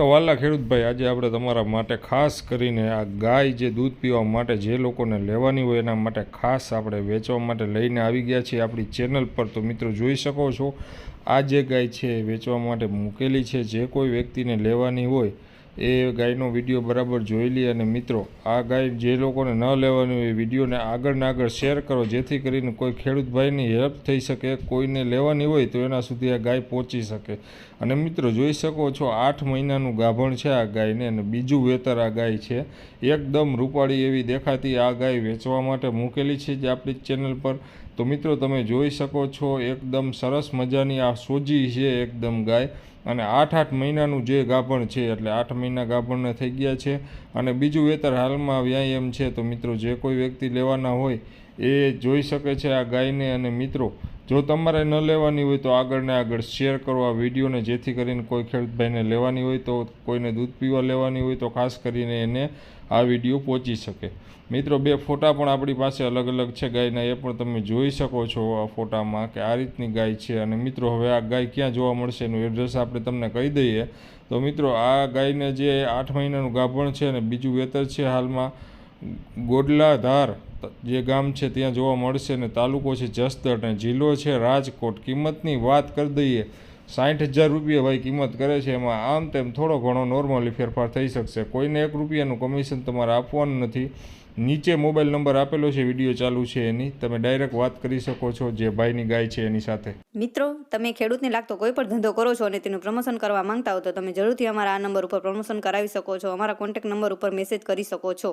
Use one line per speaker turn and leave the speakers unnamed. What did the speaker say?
તો વાલા ખેડૂતભાઈ આજે આપણે તમારા માટે ખાસ કરીને આ ગાય જે દૂધ પીવા માટે જે લોકોને લેવાની હોય એના માટે ખાસ આપણે વેચવા માટે લઈને આવી ગયા છીએ. આપણી ચેનલ પર તો મિત્રો જોઈ શકો છો. આ જે ગાય છે વેચવા માટે મૂકેલી છે. જે કોઈ વ્યક્તિને લેવાની હોય એ ગાયનો વીડિયો બરાબર જોઈ લે અને મિત્રો, આ ગાય જે લોકોને ન લેવાની હોય એ વિડીયોને આગળ ને આગળ શેર કરો, જેથી કરીને કોઈ ખેડૂત ભાઈની હેલ્પ થઈ શકે, કોઈને લેવાની હોય તો એના સુધી આ ગાય પહોંચી શકે. અને મિત્રો, જોઈ શકો છો, આઠ મહિનાનું ગાભણ છે આ ગાયને અને બીજું વેતર આ ગાય છે. એકદમ રૂપાળી એવી દેખાતી આ ગાય વેચવા માટે મૂકેલી છે જે આપણી ચેનલ પર. તો મિત્રો તમે જોઈ શકો છો, એકદમ સરસ મજાની આ સોજી છે, એકદમ ગાય. અને આઠ આઠ મહિનાનું જે ગાભણ છે, એટલે આઠ મહિના ગાભણને થઈ ગયા છે. અને બીજું વેતર હાલમાં વ્યાયામ છે, તો મિત્રો જે કોઈ વ્યક્તિ લેવાના હોય એ જોઈ શકે છે આ ગાયને. અને મિત્રો જો તમારે ન લેવાની હોય તો આગળને આગળ શેર કરો આ વિડીયોને, જેથી કરીને કોઈ ખેડૂતભાઈને લેવાની હોય તો કોઈને દૂધ પીવા લેવાની હોય તો ખાસ કરીને એને આ વીડિયો પહોંચી શકે. મિત્રો, બે ફોટા પણ આપણી પાસે અલગ અલગ છે. ગાયના એ પણ તમે જોઈ શકો છો આ ફોટામાં કે આ રીતની ગાય છે. અને મિત્રો, હવે આ ગાય ક્યાં જોવા મળશે એનું એડ્રેસ આપણે તમને કહી દઈએ. તો મિત્રો, આ ગાયને જે આઠ મહિનાનું ગાભણ છે અને બીજું વેતર છે હાલમાં ગોડલાધાર, જે ગામ છે ત્યાં જોવા મળશે ને તાલુકો છે જસદણ. અને જિલ્લો છે રાજકોટ. કિંમતની વાત કરી દઈએ, સાઠ હજાર રૂપિયા ભાઈ કિંમત કરે છે. એમાં આમ તેમ થોડો ઘણો નોર્મલી ફેરફાર થઈ શકશે. કોઈને એક રૂપિયાનું કમિશન તમારે આપવાનું નથી. નીચે મોબાઈલ નંબર આપેલો છે વીડિયો ચાલુ છે એની. તમે ડાયરેક્ટ વાત કરી શકો છો જે ભાઈની ગાય છે એની સાથે.
મિત્રો, તમે ખેડૂતને લાગતો કોઈ પણ ધંધો કરો છો અને તેનું પ્રમોશન કરવા માંગતા હો તો તમે જરૂરથી અમારા આ નંબર ઉપર પ્રમોશન કરાવી શકો છો. અમારા કોન્ટેક્ટ નંબર ઉપર મેસેજ કરી શકો છો.